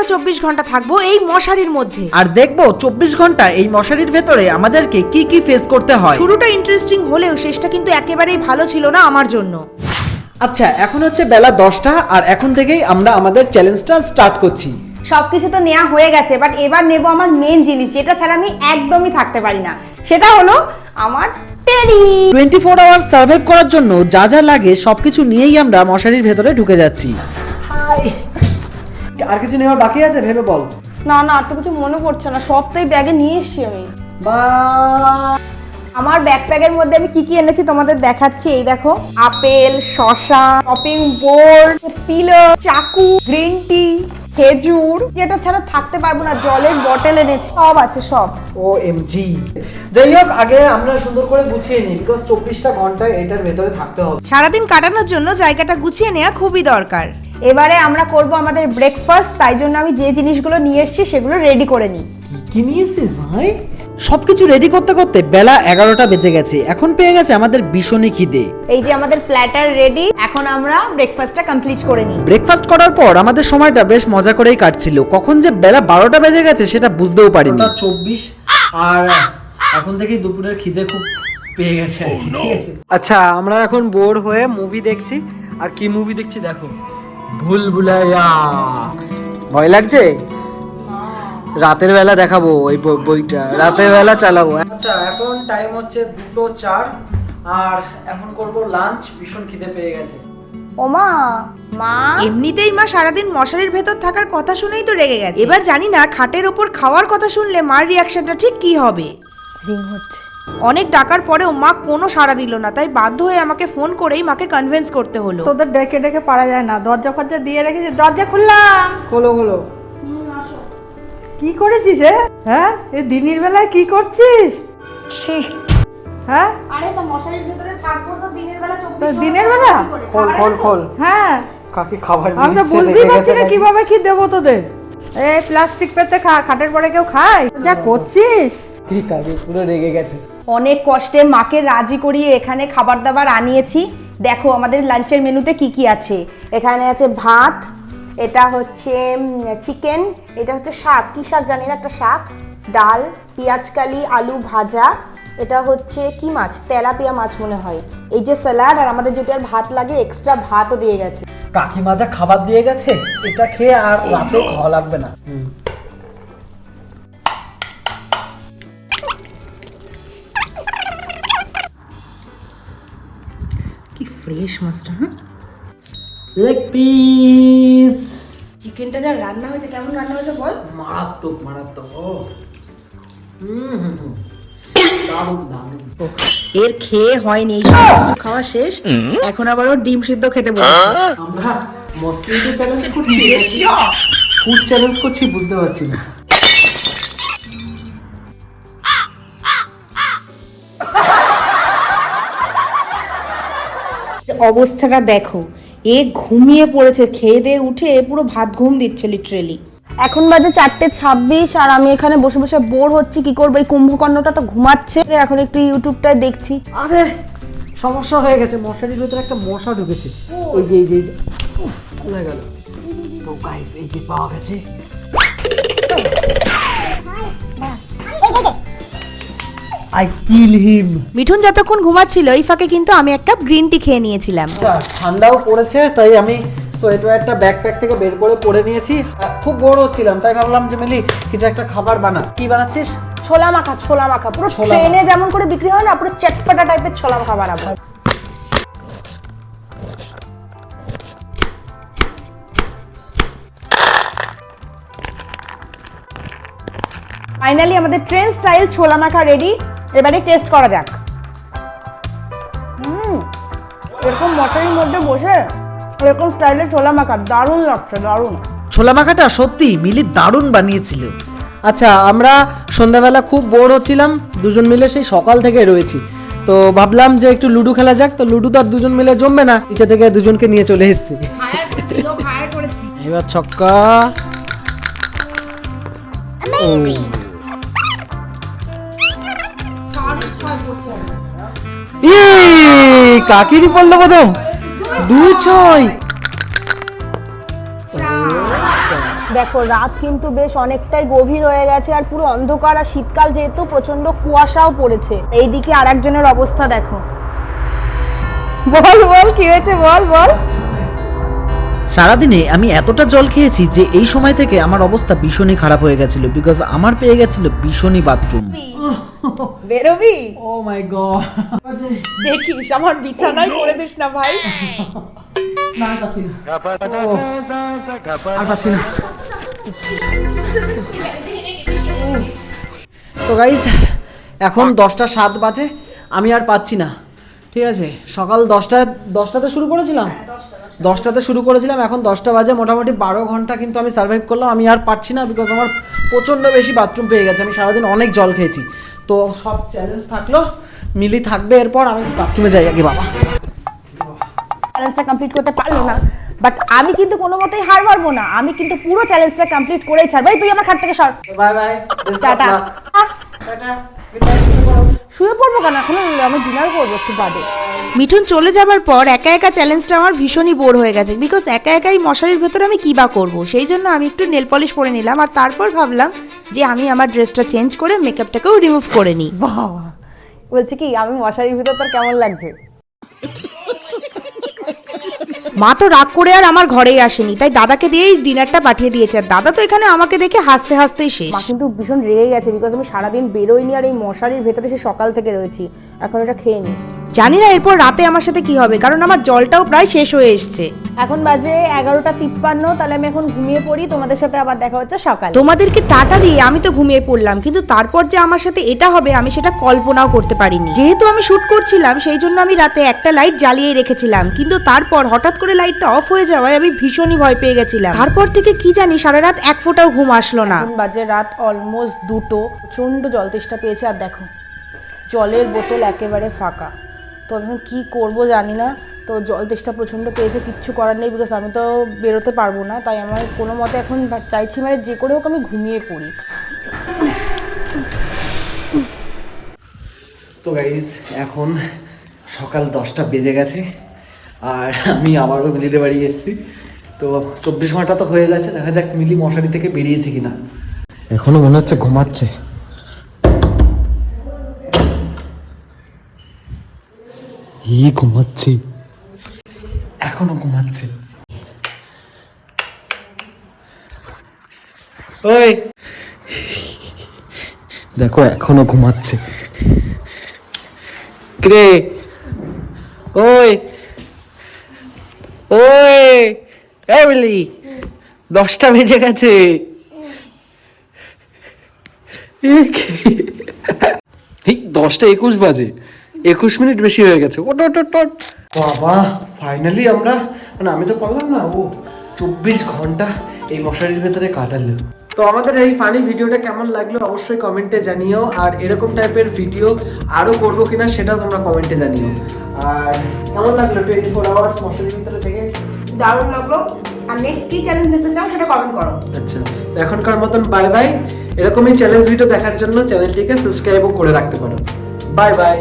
আমরা চব্বিশ ঘণ্টা থাকব এই মশারির মধ্যে। আর দেখব চব্বিশ ঘণ্টা এই মশারির ভেতরে আমাদেরকে কি কি ফেস করতে হয়। শুরুটা ইন্টারেস্টিং হলেও শেষটা কিন্তু একেবারেই ভালো ছিল না আমার জন্য। আচ্ছা এখন হচ্ছে বেলা দশটা আর এখন থেকেই আমরা আমাদের চ্যালেঞ্জটা স্টার্ট করছি। সবকিছু তো নেওয়া হয়ে গেছে বাট এবার নেব আমার মেন জিনিস যেটা ছাড়া আমি একদমই থাকতে পারি না। সেটা হলো আমার teddy twenty four hour survive করার জন্য যা যা লাগে সবকিছু নিয়েই আমরা মশারির ভেতরে ঢুকে যাচ্ছি। আর কিছু নেওয়ার বাকি আছে? ভেবে বল। না না আর তো কিছু মনে পড়ছে না। সব তো এই ব্যাগে নিয়ে এসছি আমি। বা আমার ব্যাকপ্যাকের মধ্যে আমি কি কি এনেছি তোমাদের দেখাচ্ছি? এই দেখো আপেল শসা শপিং বোর্ড পিলো চাকু গ্রিন টি খেজুর যেটা ছাড়া থাকতে পারব না জলের বটল এনেছি সব আছে সব। ও এম জি যাই হোক আগে আমরা সুন্দর করে গুছিয়ে নিই বিকজ চব্বিশটা ঘণ্টা এটার ভেতরে থাকতে হবে। সারাদিন কাটানোর জন্য জায়গাটা গুছিয়ে নেওয়া খুবই দরকার। এবারে আমরা করব আমাদের ব্রেকফাস্ট তাই জন্য আমি যে জিনিসগুলো নিয়ে এসেছি সেগুলো রেডি করে নিই। কি নিয়ে এসছিস ভাই? সবকিছু রেডি করতে করতে বেলা এগারোটা বেজে গেছে। এখন পেয়ে গেছে আমাদের ভীষণই খিদে। এই যে আমাদের প্ল্যাটার রেডি এখন আমরা ব্রেকফাস্টটা কমপ্লিট করে নিই। ব্রেকফাস্ট করার পর আমাদের সময়টা বেশ মজা করেই কাটছিল। কখন যে বেলা বারোটা বেজে গেছে সেটা বুঝতেও পারিনি। চব্বিশ আর এখন থেকেই দুপুরের খিদে খুব পেয়ে গেছে ঠিক আছে? আচ্ছা আমরা এখন বোর হয়ে মুভি দেখছি। আর কি মুভি দেখছি দেখো। ভুল ভুলাইয়া ভয় লাগছে? রাতের বেলা দেখাবো ওই বইটা। রাতের বেলা চালাবো। আচ্ছা এখন টাইম হচ্ছে দুটো চার আর এখন করব লাঞ্চ ভীষণ খিদে পেয়ে গেছে। ওমা মা এমনিতেই মা সারাদিন মশারির ভেতর থাকার কথা শুনেই তো রেগে গেছে। এবার জানি না খাটের ওপর খাওয়ার কথা শুনলে মার রিয়াকশনটা ঠিক কি হবে? রিং হচ্ছে। অনেক ডাকার পরেও মা কোনো সাড়া দিল না তাই বাধ্য হয়ে আমাকে ফোন করেই মাকে কনভিন্স করতে হলো। তোদের ডেকে ডেকে পারা যায় না দরজা ফরজা দিয়ে রেখেছি দরজা খুললাম। হলো হলো কি করেছিস রে হ্যাঁ? এই দিনের বেলায় কি করছিস? হ্যাঁ? আরে তো মশারির ভিতরে থাকব তো দিনের বেলা তো দিনের বেলা? খোল খোল খোল। হ্যাঁ। কাকে খাবার আমি তো বুঝতেই পারছি না কীভাবে কি দেবো তোদের। এই প্লাস্টিক পেতে খা খাটের পরে কেউ খায়? যা করছিস? ঠিক আছে পুরো রেগে গেছে। অনেক কষ্টে মাকে রাজি করিয়ে এখানে খাবার দাবার আনিয়েছি। দেখো আমাদের লাঞ্চের মেনুতে কি কি আছে? এখানে আছে ভাত এটা হচ্ছে চিকেন এটা হচ্ছে শাক। কি শাক জানি না একটা শাক। ডাল পেঁয়াজকালি আলু ভাজা। এটা হচ্ছে কি মাছ? তেলাপিয়া মাছ মনে হয়। এই যে স্যালাড আর আমাদের যদি আর ভাত লাগে এক্সট্রা ভাতও দিয়ে গেছে। কাকিমা যা খাবার দিয়ে গেছে এটা খেয়ে আর রাতেও খাওয়া লাগবে না। ফ্রেশ মাছটা হ্যাঁ লেগ পিস চিকেনটা যা রান্না হয়েছে কেমন রান্না হয়েছে বল? মারাত্মক মারাত্মক ও। হুম হুম হুম। দারুণ দারুণ। এর খেয়ে হয়নি খাওয়া শেষ। এখন আবার ও ডিম সিদ্ধ খেতে বলছে আমরা মস্তিতে চ্যালেঞ্জ করছি ফুড চ্যালেঞ্জ করছি বুঝতে পারছি না। অবস্থাটা দেখো। এ ঘুমিয়ে পড়েছে খেয়ে দিয়ে উঠে পুরো ভাত ঘুম দিচ্ছে লিটারেলি এখন বাজে চারটে ছাব্বিশ আর আমি এখানে বসে বসে বোর হচ্ছি কি করব? এই কুম্ভকর্ণটা তো ঘুমাচ্ছে। এখন একটু ইউটিউবটায় দেখছি। আরে সমস্যা হয়ে গেছে। মশারির ভিতরে একটা মশা ঢুকেছে। ওই যে এই যে গেল? তো গাইস এই যে পাওয়া গেছে। আই কিল হিম মিঠুন যতক্ষণ ঘুমাচ্ছিল এই ফাঁকে কিন্তু আমি এক কাপ গ্রিন টি খেয়ে নিয়েছিলাম। আচ্ছা ঠান্ডাও পড়েছে তাই আমি সোয়েটারটা ব্যাকপ্যাক থেকে বের করে পরে নিয়েছি। খুব বোর হচ্ছিলাম তাই ভাবলাম যে মিলি কিছু একটা খাবার বানা। কি বানাচ্ছিস? ছোলা মাখা ছোলা মাখা। পুরো ট্রেনে যেমন করে বিক্রি হয় না পুরো চটপটা টাইপের ছোলা মাখা বানাবো। ফাইনালি আমাদের ট্রেন স্টাইল ছোলা মাখা রেডি এবারে টেস্ট করা যাক। হুম এরকম মশারির মধ্যে বসে এরকম স্টাইলে ছোলা মাখা দারুণ লাগছে দারুণ। ছোলা মাখাটা সত্যি মিলি দারুণ বানিয়েছিল। আচ্ছা আমরা সন্ধ্যাবেলা খুব বোর হচ্ছিলাম দুজন মিলে সেই সকাল থেকে রয়েছি। তো ভাবলাম যে একটু লুডো খেলা যাক তো লুডো তো আর দুজন মিলে জমবে না নিচে থেকে দুজনকে নিয়ে চলে এসেছি। এবার ছক্কা। ই, কাকিরই পড়ল প্রথম? দুই ছয়। দেখো রাত কিন্তু বেশ অনেকটাই গভীর হয়ে গেছে আর পুরো অন্ধকার আর শীতকাল যেহেতু প্রচণ্ড কুয়াশাও পড়েছে। এইদিকে আরেকজনের অবস্থা দেখো। বল বল কি হয়েছে? বল বল। সারাদিনে আমি এতটা জল খেয়েছি যে এই সময় থেকে আমার অবস্থা ভীষণই খারাপ হয়ে গেছিল বিকজ আমার পেয়ে গেছিল ভীষণই বাথরুম বেরোবি? ও মাই গড দেখিস আমার বিছানায় করে দিস না ভাই। না পাচ্ছি না। আর পাচ্ছি না। তো গাইজ এখন দশটা সাত বাজে আমি আর পাচ্ছি না। ঠিক আছে সকাল দশটা দশটাতে শুরু করেছিলাম? দশটাতে শুরু করেছিলাম এখন দশটা বাজে মোটামুটি বারো ঘণ্টা কিন্তু আমি সার্ভাইভ করলাম। আমি আর পারছি না বিকজ আমার প্রচণ্ড বেশি বাথরুম পেয়ে গেছে। আমি সারাদিন অনেক জল খেয়েছি। তো সব চ্যালেঞ্জ থাকল মিলি থাকবে এরপর আমি বাথরুমে যাই আগে বাবা। চ্যালেঞ্জটা কমপ্লিট করতে পারল না বাট আমি কিন্তু কোনো মতেই হার মারবো না। আমি কিন্তু পুরো চ্যালেঞ্জটা কমপ্লিট করেই ছাড়বো। এই তুই আমার খাট থেকে সর। Bye bye tata. শুয়ে পড়ব কেন? এখন আমি ডিনার করব একটু বাদে। মিঠুন চলে যাবার পর একা একা চ্যালেঞ্জটা আমার ভীষণই বোর হয়ে গেছে। বিকজ একা একাই মশারির ভেতরে আমি কী বা করব? সেই জন্য আমি একটু নেল পলিশ পরে নিলাম আর তারপর ভাবলাম যে আমি আমার ড্রেসটা চেঞ্জ করে মেকআপটাকেও রিমুভ করে নিই। বাবা বলছি কি আমি মশারির ভিতর তোর কেমন লাগছে? মা তো রাগ করে আর আমার ঘরেই আসেনি তাই দাদাকে দিয়েই ডিনারটা পাঠিয়ে দিয়েছে। আর দাদা তো এখানে আমাকে দেখে হাসতে হাসতেই শেষ। মা কিন্তু ভীষণ রেগে গেছে বিকজ আমি সারাদিন বেরোইনি আর এই মশারির ভেতরে সে সকাল থেকে রয়েছি। এখন এটা খেয়ে নি। জানি না এরপর রাতে আমার সাথে কি হবে কারণ আমার জলটাও প্রায় শেষ হয়ে এসছে। এখন বাজে এগারোটা তিপ্পান্ন তাহলে আমি এখন ঘুমিয়ে পড়ি তোমাদের সাথে আবার দেখা হচ্ছে সকালে। তোমাদেরকে টাটা দিয়ে আমি তো ঘুমিয়ে পড়লাম কিন্তু তারপর যে আমার সাথে এটা হবে আমি সেটা কল্পনাও করতে পারিনি। যেহেতু আমি শুট করছিলাম সেই জন্য আমি রাতে একটা লাইট জ্বালিয়ে রেখেছিলাম কিন্তু তারপর হঠাৎ করে লাইটটা অফ হয়ে যাওয়ায় আমি ভীষণই ভয় পেয়ে গেছিলাম। তারপর থেকে কি জানি সারা রাত এক ফোঁটাও ঘুম আসলো না। এখন বাজে রাত অলমোস্ট দুটো প্রচণ্ড জল তেষ্টা পেয়েছে আর দেখো জলের বোতল একেবারে ফাঁকা। তো এখন কী করব জানি না। তো জল তেষ্টা প্রচণ্ড পেয়েছে কিচ্ছু করার নেই বিকজ আমি তো বেরোতে পারব না। তাই আমার কোনো মতে এখন চাইছি মানে যে করে হোক আমি ঘুমিয়ে পড়ি। তো গাইজ এখন সকাল দশটা বেজে গেছে আর আমি আবারও মিলিতে বাড়ি এসেছি। তো চব্বিশ ঘণ্টা তো হয়ে গেছে দেখা যাক মিলি মশারি থেকে বেরিয়েছে কিনা। এখনও মনে হচ্ছে ঘুমাচ্ছে। ই ঘুমাচ্ছে। এখনও ঘুমাচ্ছে। ওই। দেখো এখনও ঘুমাচ্ছে। রে ওই। ওই। এমিলি দশটা বেজে গেছে। এই দশটা একুশ বাজে। একুশ মিনিট বেশি হয়ে গেছে। ওট ওট ওট। বাবা ফাইনালি আমরা মানে আমি তো পারলাম না ও চব্বিশ ঘণ্টা এই মশারির ভেতরে কাটালো। তো আমাদের এই ফানি ভিডিওটা কেমন লাগল অবশ্যই কমেন্টে জানিও আর এরকম টাইপের ভিডিও আরও করব কিনা সেটাও তোমরা কমেন্টে জানিও। আর কেমন লাগল টোয়েন্টি ফোর আওয়ার্স মশারির ভিতরে থেকে? দারুণ লাগল। আর নেক্সট কি চ্যালেঞ্জ দিতে চাও সেটা কমেন্ট করো। আচ্ছা তো এখনকার মতন বাই বাই এরকমই চ্যালেঞ্জ ভিডিও দেখার জন্য চ্যানেলটিকে সাবস্ক্রাইবও করে রাখতে পারো। Bye bye